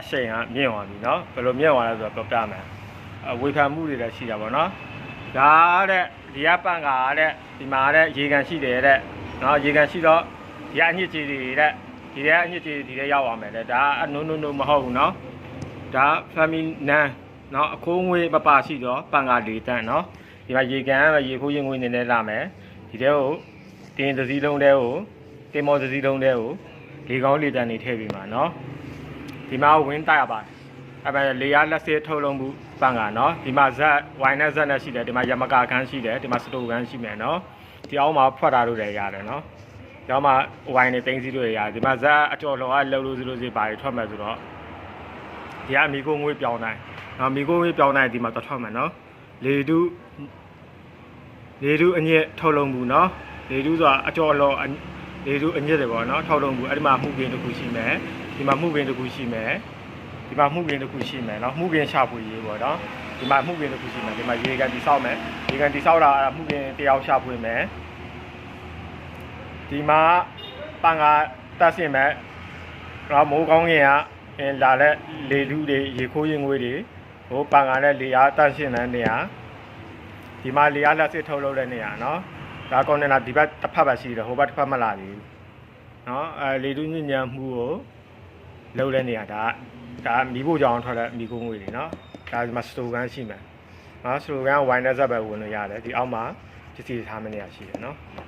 အရှိန်ကမြင့်သွားပြီเนาะဘယ်လိုမြင့်သွားလဲဆိုတော့ပြောပြမယ်အဝေဖန်မှုတွေလည်းရှိတာပေါ့နော်ဒါတဲ့ဒီကပန့်ကာတဲ့ဒီမှာတဲ့ရေကန်ရှိတယ်တဲ့เนาะရေကန်ရှိတော့ဒီကအညစ်အကြေးတွေတဲ့ဒီကအညစ်အကြေးဒီထဲရောက်သွားမယ်တဲ့ဒါအနုံနုံနုံမဟုတ်ဘူးเนาะဒါ family nan เนาะအခိုးငွေမပါရှိတော့ပန့်ကာလေးတန်းเนาะဒီမှာရေကန်ကရေခိုးရင်ငွေနေနေလာမယ်ဒီထဲကိုတင်းတစ်စီးလုံးတဲကိုတင်မောတစ်စီးလုံးတဲကိုလေကောင်းလေတန်းနေထည့်ပြီးမှာเนาะ ဒီမှာဝင်းတိုက်ရပါတယ်အဲ့ပဲလေယာလက်စေးထုတ်လုံးမှုပန်ကနော်ဒီမှာဇက်ဝိုင်နဲ့ဇက်နဲ့ရှိတယ်ဒီမှာယမကာခန်းရှိတယ်ဒီမှာစတိုခန်းရှိမယ်နော်ဒီအောက်မှာဖွက်တာလို့လည်းရတယ်နော်ဒီအောက်မှာဝိုင်နဲ့တင်းစီလို့ရတယ်ဒီမှာဇက်အကျော်လောကလှုပ်လို့စလို့စီပါရထွက်မယ်ဆိုတော့ဒီကမီကိုငွေပြောင်းနိုင်နော်မီကိုငွေပြောင်းနိုင်ဒီမှာတော့ထွက်မယ်နော်လေတူလေတူအညစ်ထုတ်လုံးမှုနော်လေတူဆိုတာအကျော်လောလေတူအညစ်တယ်ပေါ့နော်ထုတ်လုံးမှုအဲ့ဒီမှာမှုကင်းတစ်ခုရှိမယ် ဒီမှာမှုပင်တစ်ခုရှိမယ်ဒီမှာမှုပင်တစ်ခုရှိမယ်เนาะမှုပင်ရှာဖွေရေးပေါ့เนาะဒီမှာမှုပင်တစ်ခုရှိမယ်ဒီမှာရေကန်တိဆောက်မယ်ရေကန်တိဆောက်တာအဲ့ဒါမှုပင်တယောက်ရှာဖွေမယ်ဒီမှာပန်ကတက်ဆင်မယ်เนาะမိုးကောင်းရင်ကအဲလာတဲ့လေလူတွေရေခိုးရင်ငွေတွေဟိုပန်ကနဲ့လေအားတက်ဆင်တဲ့နေရာဒီမှာလေအားလက်စစ်ထုတ်လုပ်တဲ့နေရာเนาะဒါကွန်တန်နာဒီဘက်တစ်ဖက်ပဲရှိတယ်ဟိုဘက်တစ်ဖက်မလာသေးဘူး နော်အဲလေတူးညဉ့်ညံမှုကို လှုပ်တဲ့နေရာဒါဒါမီးဖို့ကြောင်ထွက်တဲ့မီးကုန်းငွေတွေနော်ဒါဒီမှာစတိုကန်ရှိမယ်နော်စတိုကန်ဝိုင်းနဲ့ဇက်ပဲဝင်လို့ရတယ်ဒီအောက်မှာပစ္စည်းထားမယ့်နေရာရှိတယ်နော်